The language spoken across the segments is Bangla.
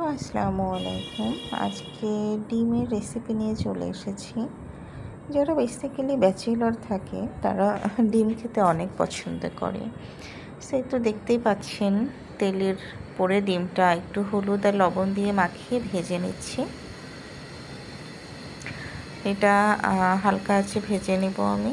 আসসালামু আলাইকুম। আজকে ডিমের রেসিপি নিয়ে চলে এসেছি। যারা বেসিক্যালি ব্যাচেলর থাকে, তারা ডিম খেতে অনেক পছন্দ করে। সেই তো দেখতেই পাচ্ছেন, তেলের পরে ডিমটা একটু হলুদ আর লবণ দিয়ে মাখিয়ে ভেজে নিচ্ছি। এটা হালকা আছে ভেজে নেব আমি।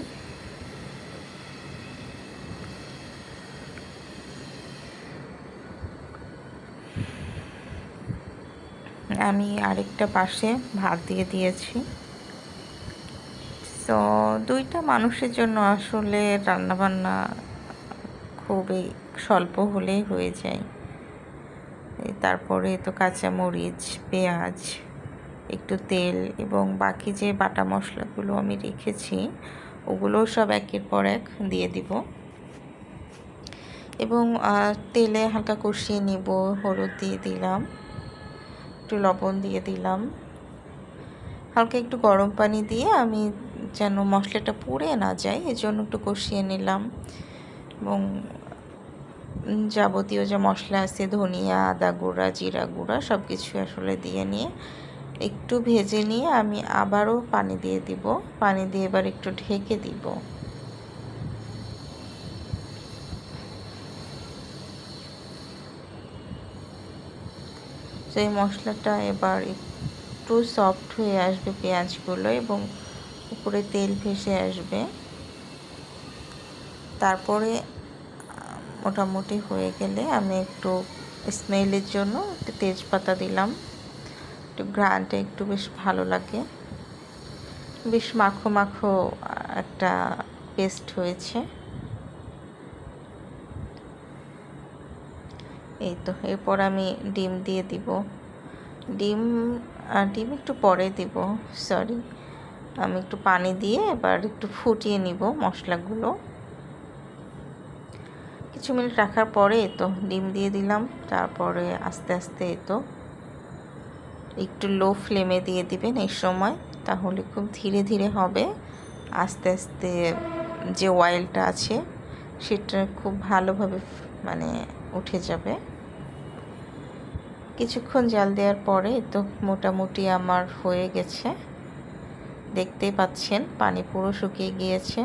আমি আরেকটা পাশে ভাত দিয়ে দিয়েছি। তো দুইটা মানুষের জন্য আসলে রান্নাবান্না খুবই স্বল্প হলেই হয়ে যায়। তারপরে তো কাঁচা মরিচ পেঁয়াজ, একটু তেল এবং বাকি যে বাটা মশলাগুলো আমি রেখেছি, ওগুলোও সব একের পর এক দিয়ে দিব। এবং তেলে হালকা কষিয়ে নিব, হলুদ দিয়ে দিলাম। একটু লবণ দিয়ে দিলাম। হালকা একটু গরম পানি দিয়ে আমি যেন মশলাটা পুড়ে না যায়, এজন্য একটু কষিয়ে নিলাম। এবং যাবতীয় যে মশলা আছে, ধনিয়া, আদা গুঁড়া, জিরা গুঁড়া সব কিছু আসলে দিয়ে নিয়ে একটু ভেজে নিয়ে আমি আবারও পানি দিয়ে দিব। পানি দিয়ে এবার একটু ঢেকে দিব তো এই মশলাটা এবার একটু সফট হয়ে আসবে পেঁয়াজগুলো এবং উপরে তেল ভেসে আসবে। তারপরে মোটামুটি হয়ে গেলে আমি একটু স্মেলের জন্য একটু তেজপাতা দিলাম। একটু গ্রানটা একটু বেশ ভালো লাগে। বেশ মাখো মাখো একটা পেস্ট হয়েছে। এই তো, এরপর আমি ডিম দিয়ে দিব। ডিম ডিম একটু পরে দিব সরি আমি একটু পানি দিয়ে এবার একটু ফুটিয়ে নিব মশলাগুলো। কিছু মিনিট রাখার পরে তো, ডিম দিয়ে দিলাম, তারপরে আস্তে আস্তে তো। একটু লো ফ্লেমে দিয়ে দিবেন এই সময়, তাহলে খুব ধীরে ধীরে হবে। আস্তে আস্তে যে অয়েলটা আছে, সেটা খুব ভালোভাবে মানে উঠে যাবে। কিছুক্ষণ জাল দেওয়ার পরে তো মোটামুটি আমার হয়ে গেছে। দেখতেই পাচ্ছেন, পানি পুরো শুকিয়ে গিয়েছে।